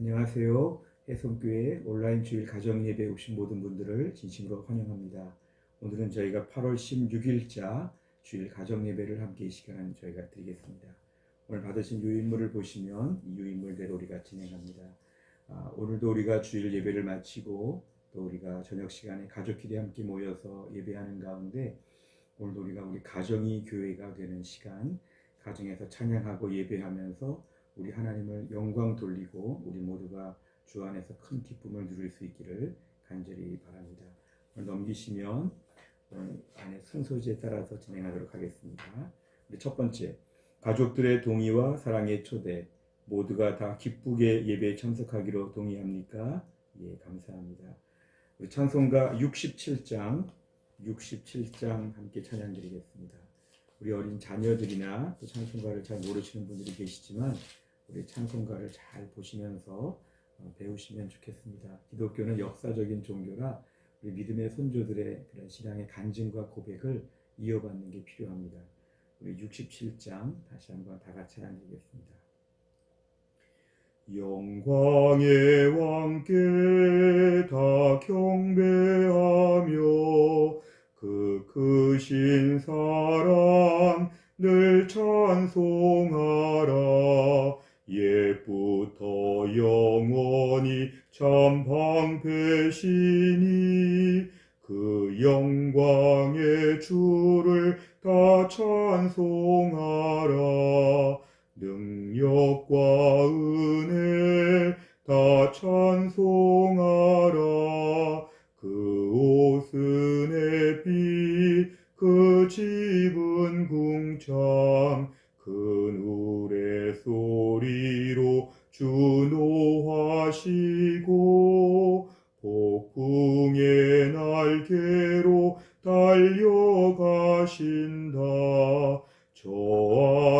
안녕하세요. 해성교회 온라인 주일 가정 예배 오신 모든 분들을 진심으로 환영합니다. 오늘은 저희가 8월 16일자 주일 가정 예배를 함께 이 시간 저희가 드리겠습니다. 오늘 받으신 유인물을 보시면 이 유인물대로 우리가 진행합니다. 아, 오늘도 우리가 주일 예배를 마치고 또 우리가 저녁 시간에 가족끼리 함께 모여서 예배하는 가운데 오늘도 우리가 우리 가정이 교회가 되는 시간, 가정에서 찬양하고 예배하면서 우리 하나님을 영광 돌리고 우리 모두가 주 안에서 큰 기쁨을 누릴 수 있기를 간절히 바랍니다. 넘기시면 안에 순서지에 따라서 진행하도록 하겠습니다. 첫 번째, 가족들의 동의와 사랑의 초대, 모두가 다 기쁘게 예배에 참석하기로 동의합니까? 예, 감사합니다. 찬송가 67장, 67장 함께 찬양 드리겠습니다. 우리 어린 자녀들이나 또 찬송가를 잘 모르시는 분들이 계시지만 우리 찬송가를 잘 보시면서 어, 배우시면 좋겠습니다. 기독교는 역사적인 종교라 우리 믿음의 손조들의 그런 신앙의 간증과 고백을 이어받는 게 필요합니다. 우리 67장 다시 한번 다 같이 찬양드리겠습니다. 영광의 왕께 다 경배하며 그 크신 사랑 늘 찬송하라 옛부터 영원히 참 방패시니 그 영광의 주를 다 찬송 달려가신다. 저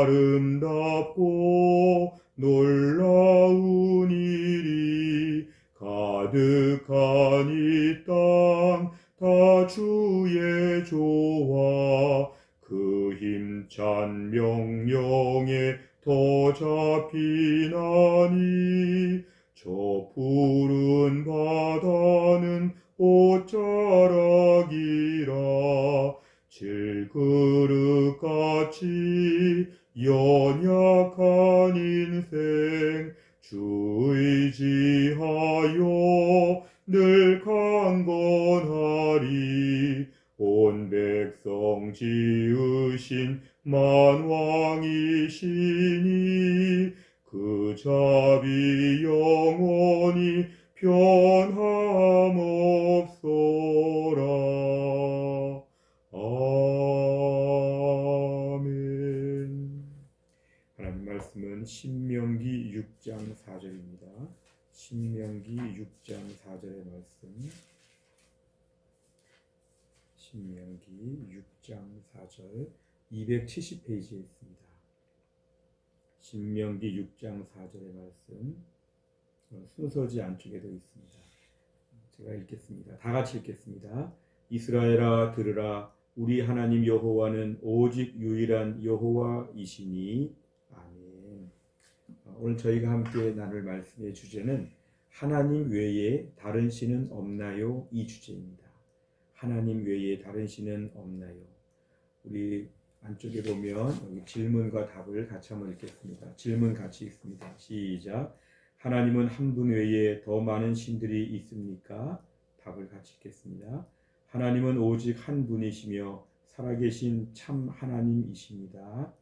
아름답고 놀라운 일이 가득한 이 땅 다 주의 조화 그 힘찬 명령에 더 잡히나니 저 푸른 바다는 옷자락이 라 질그릇같이 연약한 인생 주 의지하여 늘 강건하리. 온 백성 지으신 만왕이시니 그 자비 영원히 변 말씀은 신명기 6장 4절입니다 신명기 6장 4절의 말씀 신명기 6장 4절 270페이지에 있습니다. 신명기 6장 4절의 말씀 어, 순서지 안쪽에도 있습니다. 제가 읽겠습니다. 다 같이 읽겠습니다. 이스라엘아 들으라 우리 하나님 여호와는 오직 유일한 여호와이시니 오늘 저희가 함께 나눌 말씀의 주제는 하나님 외에 다른 신은 없나요? 이 주제입니다. 하나님 외에 다른 신은 없나요? 우리 안쪽에 보면 질문과 답을 같이 한번 읽겠습니다. 질문 같이 읽습니다. 시작. 하나님은 한 분 외에 더 많은 신들이 있습니까? 답을 같이 읽겠습니다. 하나님은 오직 한 분이시며 살아계신 참 하나님이십니다.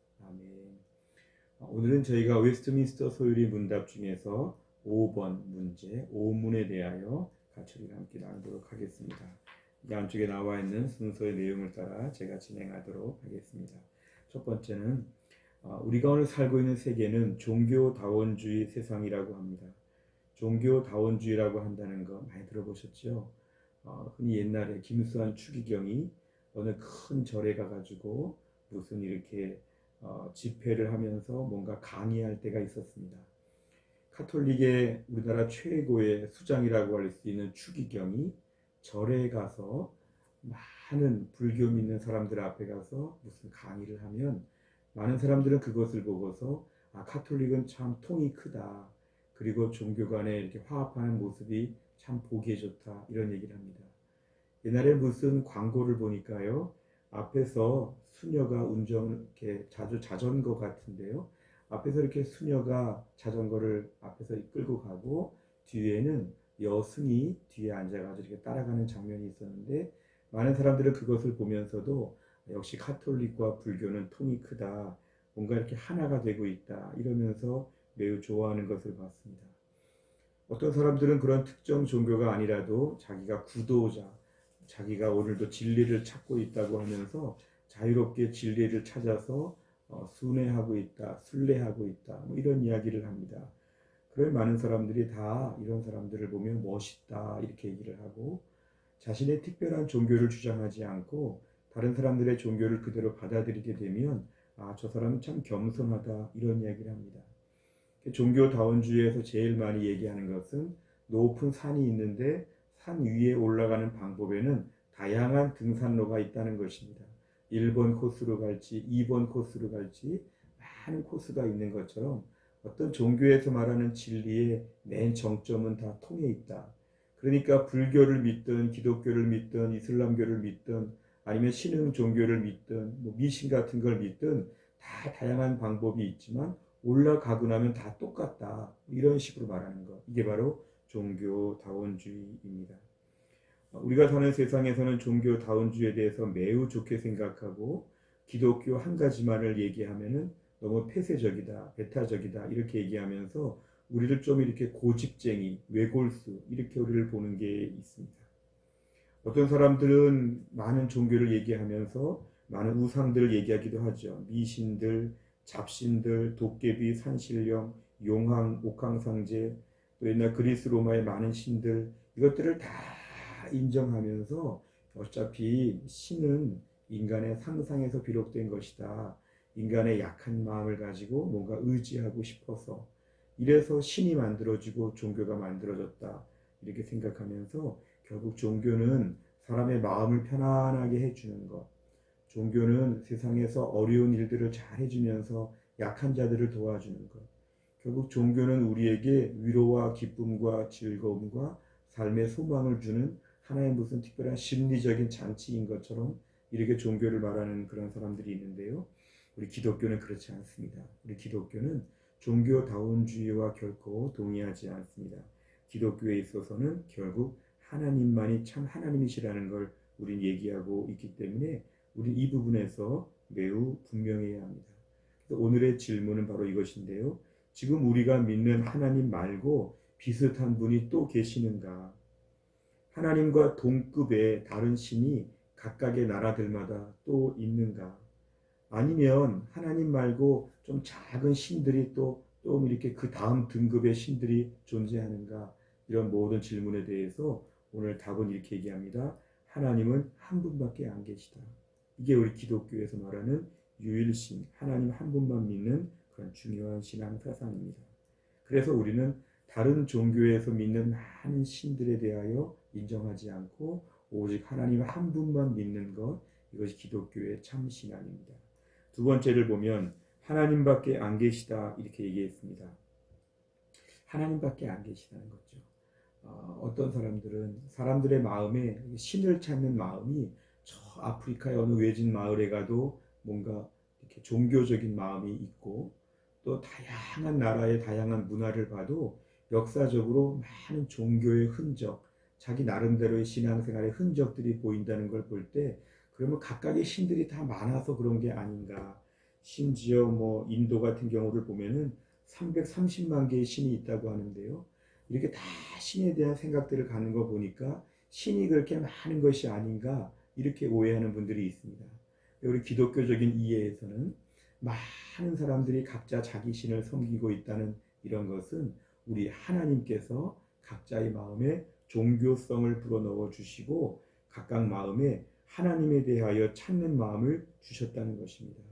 오늘은 저희가 웨스트민스터 소율이 문답 중에서 5번 문제, 5문에 대하여 같이 우리가 함께 나누도록 하겠습니다. 이 안쪽에 나와 있는 순서의 내용을 따라 제가 진행하도록 하겠습니다. 첫 번째는 어, 우리가 오늘 살고 있는 세계는 종교다원주의 세상이라고 합니다. 종교다원주의라고 한다는 거 많이 들어보셨죠? 어, 흔히 옛날에 김수환 추기경이 어느 큰 절에 가가지고 무슨 이렇게 어, 집회를 하면서 뭔가 강의할 때가 있었습니다. 카톨릭의 우리나라 최고의 수장이라고 할 수 있는 추기경이 절에 가서 많은 불교 믿는 사람들 앞에 가서 무슨 강의를 하면 많은 사람들은 그것을 보고서 아 카톨릭은 참 통이 크다 그리고 종교 간에 이렇게 화합하는 모습이 참 보기에 좋다 이런 얘기를 합니다. 옛날에 무슨 광고를 보니까요 앞에서 수녀가 운전 이렇게 자주 자전거 같은데요 앞에서 이렇게 수녀가 자전거를 앞에서 끌고 가고 뒤에는 여승이 뒤에 앉아가지고 이렇게 따라가는 장면이 있었는데 많은 사람들은 그것을 보면서도 역시 카톨릭과 불교는 통이 크다 뭔가 이렇게 하나가 되고 있다 이러면서 매우 좋아하는 것을 봤습니다. 어떤 사람들은 그런 특정 종교가 아니라도 자기가 구도자, 자기가 오늘도 진리를 찾고 있다고 하면서 자유롭게 진리를 찾아서 어, 순회하고 있다, 순례하고 있다, 뭐 이런 이야기를 합니다. 그런 많은 사람들이 다 이런 사람들을 보면 멋있다 이렇게 얘기를 하고 자신의 특별한 종교를 주장하지 않고 다른 사람들의 종교를 그대로 받아들이게 되면 아, 저 사람은 참 겸손하다 이런 이야기를 합니다. 종교다원주의에서 제일 많이 얘기하는 것은 높은 산이 있는데 산 위에 올라가는 방법에는 다양한 등산로가 있다는 것입니다. 1번 코스로 갈지 2번 코스로 갈지 많은 코스가 있는 것처럼 어떤 종교에서 말하는 진리의 맨 정점은 다 통해 있다. 그러니까 불교를 믿든 기독교를 믿든 이슬람교를 믿든 아니면 신흥 종교를 믿든 뭐 미신 같은 걸 믿든 다 다양한 방법이 있지만 올라가고 나면 다 똑같다. 이런 식으로 말하는 것. 이게 바로 종교다원주의입니다. 우리가 사는 세상에서는 종교다원주의에 대해서 매우 좋게 생각하고 기독교 한 가지만을 얘기하면은 너무 폐쇄적이다, 배타적이다 이렇게 얘기하면서 우리를 좀 이렇게 고집쟁이, 외골수 이렇게 우리를 보는 게 있습니다. 어떤 사람들은 많은 종교를 얘기하면서 많은 우상들을 얘기하기도 하죠. 미신들, 잡신들, 도깨비, 산신령, 용왕, 옥황상제, 또 옛날 그리스 로마의 많은 신들 이것들을 다 인정하면서 어차피 신은 인간의 상상에서 비롯된 것이다. 인간의 약한 마음을 가지고 뭔가 의지하고 싶어서 이래서 신이 만들어지고 종교가 만들어졌다. 이렇게 생각하면서 결국 종교는 사람의 마음을 편안하게 해주는 것. 종교는 세상에서 어려운 일들을 잘 해주면서 약한 자들을 도와주는 것. 결국 종교는 우리에게 위로와 기쁨과 즐거움과 삶의 소망을 주는 하나의 무슨 특별한 심리적인 잔치인 것처럼 이렇게 종교를 말하는 그런 사람들이 있는데요. 우리 기독교는 그렇지 않습니다. 우리 기독교는 종교다운주의와 결코 동의하지 않습니다. 기독교에 있어서는 결국 하나님만이 참 하나님이시라는 걸 우린 얘기하고 있기 때문에 우리 이 부분에서 매우 분명해야 합니다. 오늘의 질문은 바로 이것인데요. 지금 우리가 믿는 하나님 말고 비슷한 분이 또 계시는가? 하나님과 동급의 다른 신이 각각의 나라들마다 또 있는가? 아니면 하나님 말고 좀 작은 신들이 또, 또 이렇게 그 다음 등급의 신들이 존재하는가? 이런 모든 질문에 대해서 오늘 답은 이렇게 얘기합니다. 하나님은 한 분밖에 안 계시다. 이게 우리 기독교에서 말하는 유일신, 하나님 한 분만 믿는 그런 중요한 신앙 사상입니다. 그래서 우리는 다른 종교에서 믿는 많은 신들에 대하여 인정하지 않고 오직 하나님 한 분만 믿는 것, 이것이 기독교의 참 신앙입니다. 두 번째를 보면 하나님밖에 안 계시다 이렇게 얘기했습니다. 하나님밖에 안 계시다는 거죠. 어, 떤 사람들은 사람들의 마음에 신을 찾는 마음이 저 아프리카의 어느 외진 마을에 가도 뭔가 이렇게 종교적인 마음이 있고 또 다양한 나라의 다양한 문화를 봐도 역사적으로 많은 종교의 흔적, 자기 나름대로의 신앙생활의 흔적들이 보인다는 걸 볼 때 그러면 각각의 신들이 다 많아서 그런 게 아닌가. 심지어 뭐 인도 같은 경우를 보면은 330만 개의 신이 있다고 하는데요. 이렇게 다 신에 대한 생각들을 갖는 거 보니까 신이 그렇게 많은 것이 아닌가 이렇게 오해하는 분들이 있습니다. 우리 기독교적인 이해에서는 많은 사람들이 각자 자기 신을 섬기고 있다는 이런 것은 우리 하나님께서 각자의 마음에 종교성을 불어넣어 주시고 각각 마음에 하나님에 대하여 찾는 마음을 주셨다는 것입니다.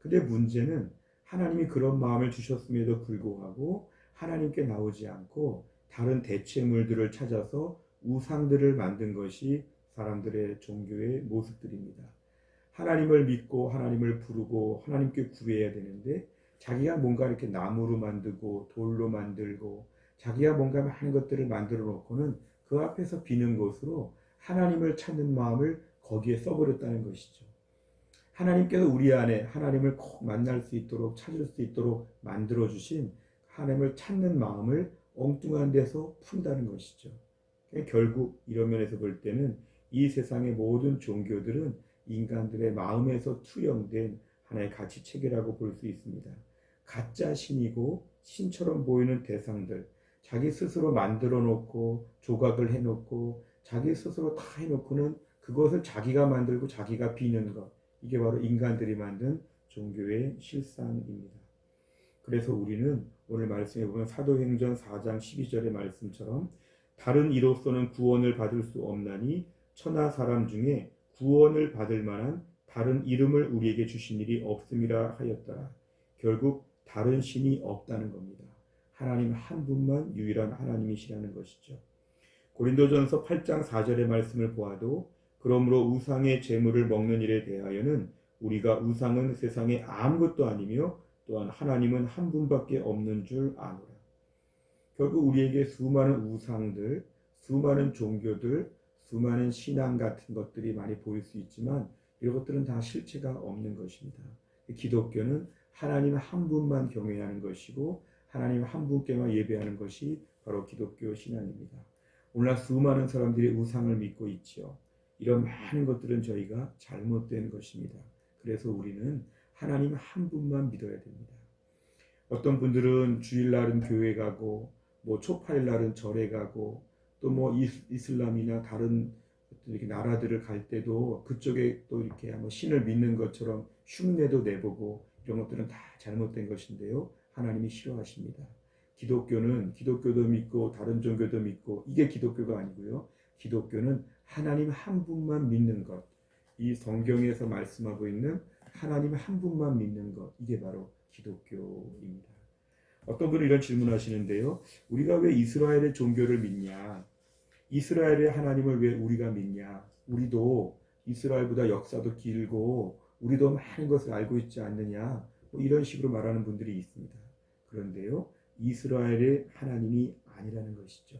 근데 문제는 하나님이 그런 마음을 주셨음에도 불구하고 하나님께 나오지 않고 다른 대체물들을 찾아서 우상들을 만든 것이 사람들의 종교의 모습들입니다. 하나님을 믿고 하나님을 부르고 하나님께 구해야 되는데 자기가 뭔가 이렇게 나무로 만들고 돌로 만들고 자기가 뭔가 많은 것들을 만들어 놓고는 그 앞에서 비는 것으로 하나님을 찾는 마음을 거기에 써버렸다는 것이죠. 하나님께서 우리 안에 하나님을 꼭 만날 수 있도록 찾을 수 있도록 만들어 주신 하나님을 찾는 마음을 엉뚱한 데서 푼다는 것이죠. 결국 이런 면에서 볼 때는 이 세상의 모든 종교들은 인간들의 마음에서 투영된 하나의 가치 체계라고 볼 수 있습니다. 가짜 신이고 신처럼 보이는 대상들, 자기 스스로 만들어 놓고 조각을 해 놓고 자기 스스로 다 해 놓고는 그것을 자기가 만들고 자기가 비는 것. 이게 바로 인간들이 만든 종교의 실상입니다. 그래서 우리는 오늘 말씀해 보면 사도행전 4장 12절의 말씀처럼 다른 이로서는 구원을 받을 수 없나니 천하 사람 중에 구원을 받을 만한 다른 이름을 우리에게 주신 일이 없음이라 하였더라. 결국 다른 신이 없다는 겁니다. 하나님 한 분만 유일한 하나님이시라는 것이죠. 고린도전서 8장 4절의 말씀을 보아도 그러므로 우상의 재물을 먹는 일에 대하여는 우리가 우상은 세상에 아무것도 아니며 또한 하나님은 한 분밖에 없는 줄 아노라. 결국 우리에게 수많은 우상들, 수많은 종교들, 수많은 신앙 같은 것들이 많이 보일 수 있지만 이런 것들은 다 실체가 없는 것입니다. 기독교는 하나님 한 분만 경외하는 것이고 하나님 한 분께만 예배하는 것이 바로 기독교 신앙입니다. 오늘날 수많은 사람들이 우상을 믿고 있지요. 이런 많은 것들은 저희가 잘못된 것입니다. 그래서 우리는 하나님 한 분만 믿어야 됩니다. 어떤 분들은 주일날은 교회 가고 뭐 초파일 날은 절에 가고 또 뭐 이슬람이나 다른 이렇게 나라들을 갈 때도 그쪽에 또 이렇게 한번 신을 믿는 것처럼 흉내도 내보고 이런 것들은 다 잘못된 것인데요. 하나님이 싫어하십니다. 기독교는 기독교도 믿고 다른 종교도 믿고 이게 기독교가 아니고요. 기독교는 하나님 한 분만 믿는 것. 이 성경에서 말씀하고 있는 하나님 한 분만 믿는 것. 이게 바로 기독교입니다. 어떤 분은 이런 질문 하시는데요. 우리가 왜 이스라엘의 종교를 믿냐? 이스라엘의 하나님을 왜 우리가 믿냐? 우리도 이스라엘보다 역사도 길고 우리도 많은 것을 알고 있지 않느냐? 뭐 이런 식으로 말하는 분들이 있습니다. 그런데요. 이스라엘의 하나님이 아니라는 것이죠.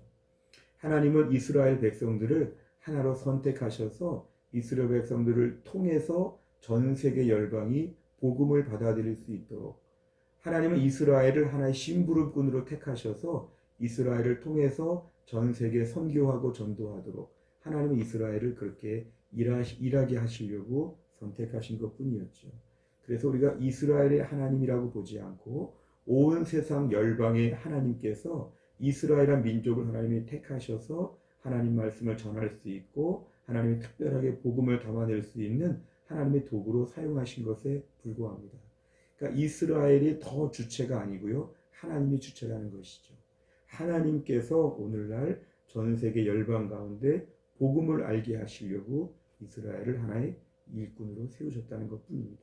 하나님은 이스라엘 백성들을 하나로 선택하셔서 이스라엘 백성들을 통해서 전 세계 열방이 복음을 받아들일 수 있도록 하나님은 이스라엘을 하나의 심부름꾼으로 택하셔서 이스라엘을 통해서 전 세계 선교하고 전도하도록 하나님은 이스라엘을 그렇게 일하게 하시려고 선택하신 것 뿐이었죠. 그래서 우리가 이스라엘의 하나님이라고 보지 않고 온 세상 열방의 하나님께서 이스라엘한 민족을 하나님이 택하셔서 하나님 말씀을 전할 수 있고 하나님이 특별하게 복음을 담아낼 수 있는 하나님의 도구로 사용하신 것에 불과합니다. 그러니까 이스라엘이 더 주체가 아니고요. 하나님이 주체라는 것이죠. 하나님께서 오늘날 전 세계 열방 가운데 복음을 알게 하시려고 이스라엘을 하나의 일꾼으로 세우셨다는 것 뿐입니다.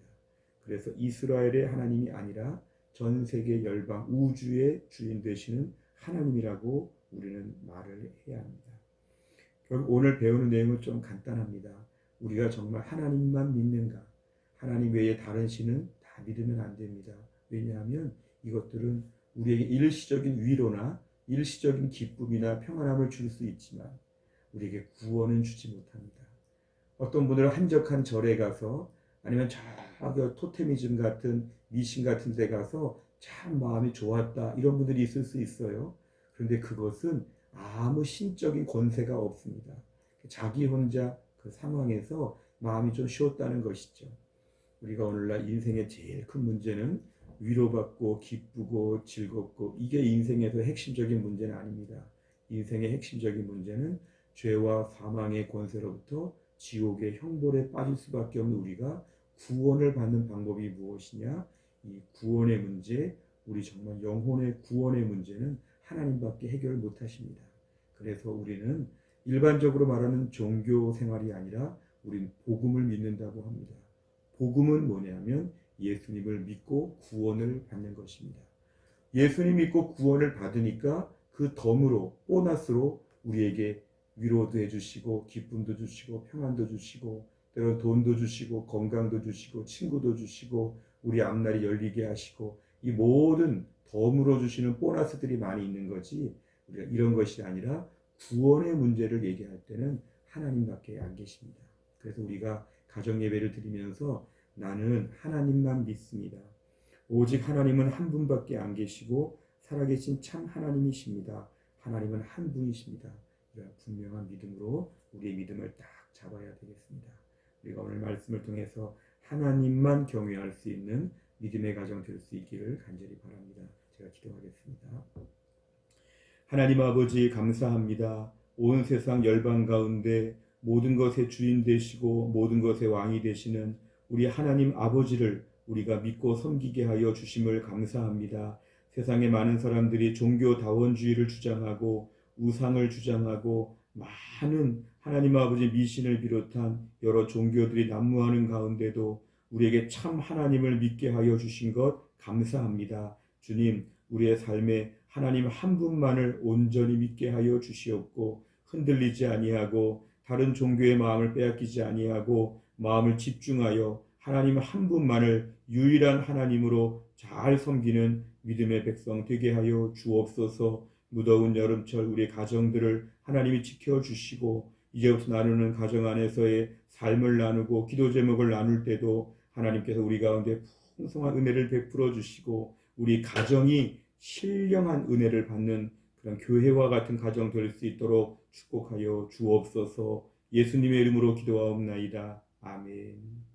그래서 이스라엘의 하나님이 아니라 전 세계 열방 우주의 주인 되시는 하나님이라고 우리는 말을 해야 합니다. 결국 오늘 배우는 내용은 좀 간단합니다. 우리가 정말 하나님만 믿는가? 하나님 외에 다른 신은 다 믿으면 안 됩니다. 왜냐하면 이것들은 우리에게 일시적인 위로나 일시적인 기쁨이나 평안함을 줄 수 있지만 우리에게 구원은 주지 못합니다. 어떤 분들은 한적한 절에 가서 아니면 저기 토테미즘 같은 미신 같은 데 가서 참 마음이 좋았다 이런 분들이 있을 수 있어요. 그런데 그것은 아무 신적인 권세가 없습니다. 자기 혼자 그 상황에서 마음이 좀 쉬었다는 것이죠. 우리가 오늘날 인생의 제일 큰 문제는 위로받고 기쁘고 즐겁고 이게 인생에서 핵심적인 문제는 아닙니다. 인생의 핵심적인 문제는 죄와 사망의 권세로부터 지옥의 형벌에 빠질 수밖에 없는 우리가 구원을 받는 방법이 무엇이냐? 이 구원의 문제, 우리 정말 영혼의 구원의 문제는 하나님밖에 해결 못 하십니다. 그래서 우리는 일반적으로 말하는 종교 생활이 아니라 우리는 복음을 믿는다고 합니다. 복음은 뭐냐면 예수님을 믿고 구원을 받는 것입니다. 예수님 믿고 구원을 받으니까 그 덤으로 보너스로 우리에게 위로도 해주시고 기쁨도 주시고 평안도 주시고 때로 돈도 주시고 건강도 주시고 친구도 주시고 우리 앞날이 열리게 하시고 이 모든 덤으로 주시는 보너스들이 많이 있는 거지 우리가 이런 것이 아니라 구원의 문제를 얘기할 때는 하나님밖에 안 계십니다. 그래서 우리가 가정 예배를 드리면서 나는 하나님만 믿습니다. 오직 하나님은 한 분밖에 안 계시고 살아계신 참 하나님이십니다. 하나님은 한 분이십니다. 이런 분명한 믿음으로 우리의 믿음을 딱 잡아야 되겠습니다. 우리가 오늘 말씀을 통해서 하나님만 경외할 수 있는 믿음의 가정 될 수 있기를 간절히 바랍니다. 제가 기도하겠습니다. 하나님 아버지 감사합니다. 온 세상 열방 가운데 모든 것의 주인 되시고 모든 것의 왕이 되시는 우리 하나님 아버지를 우리가 믿고 섬기게 하여 주심을 감사합니다. 세상의 많은 사람들이 종교다원주의를 주장하고 우상을 주장하고 많은 하나님 아버지 미신을 비롯한 여러 종교들이 난무하는 가운데도 우리에게 참 하나님을 믿게 하여 주신 것 감사합니다. 주님, 우리의 삶에 하나님 한 분만을 온전히 믿게 하여 주시옵고 흔들리지 아니하고 다른 종교의 마음을 빼앗기지 아니하고 마음을 집중하여 하나님 한 분만을 유일한 하나님으로 잘 섬기는 믿음의 백성 되게 하여 주옵소서. 무더운 여름철 우리 가정들을 하나님이 지켜 주시고 이제부터 나누는 가정 안에서의 삶을 나누고 기도 제목을 나눌 때도 하나님께서 우리 가운데 풍성한 은혜를 베풀어 주시고 우리 가정이 신령한 은혜를 받는 그런 교회와 같은 가정 될 수 있도록 축복하여 주옵소서. 예수님의 이름으로 기도하옵나이다. 아멘.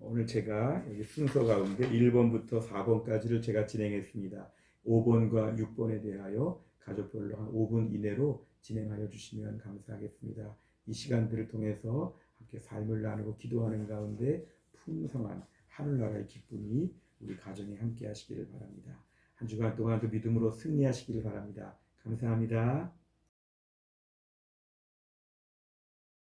오늘 제가 여기 순서 가운데 1번부터 4번까지를 제가 진행했습니다. 5번과 6번에 대하여 가족별로 한 5분 이내로 진행하여 주시면 감사하겠습니다. 이 시간들을 통해서 함께 삶을 나누고 기도하는 가운데 풍성한 하늘나라의 기쁨이 우리 가정에 함께 하시기를 바랍니다. 한 주간 동안 도 믿음으로 승리하시기를 바랍니다. 감사합니다.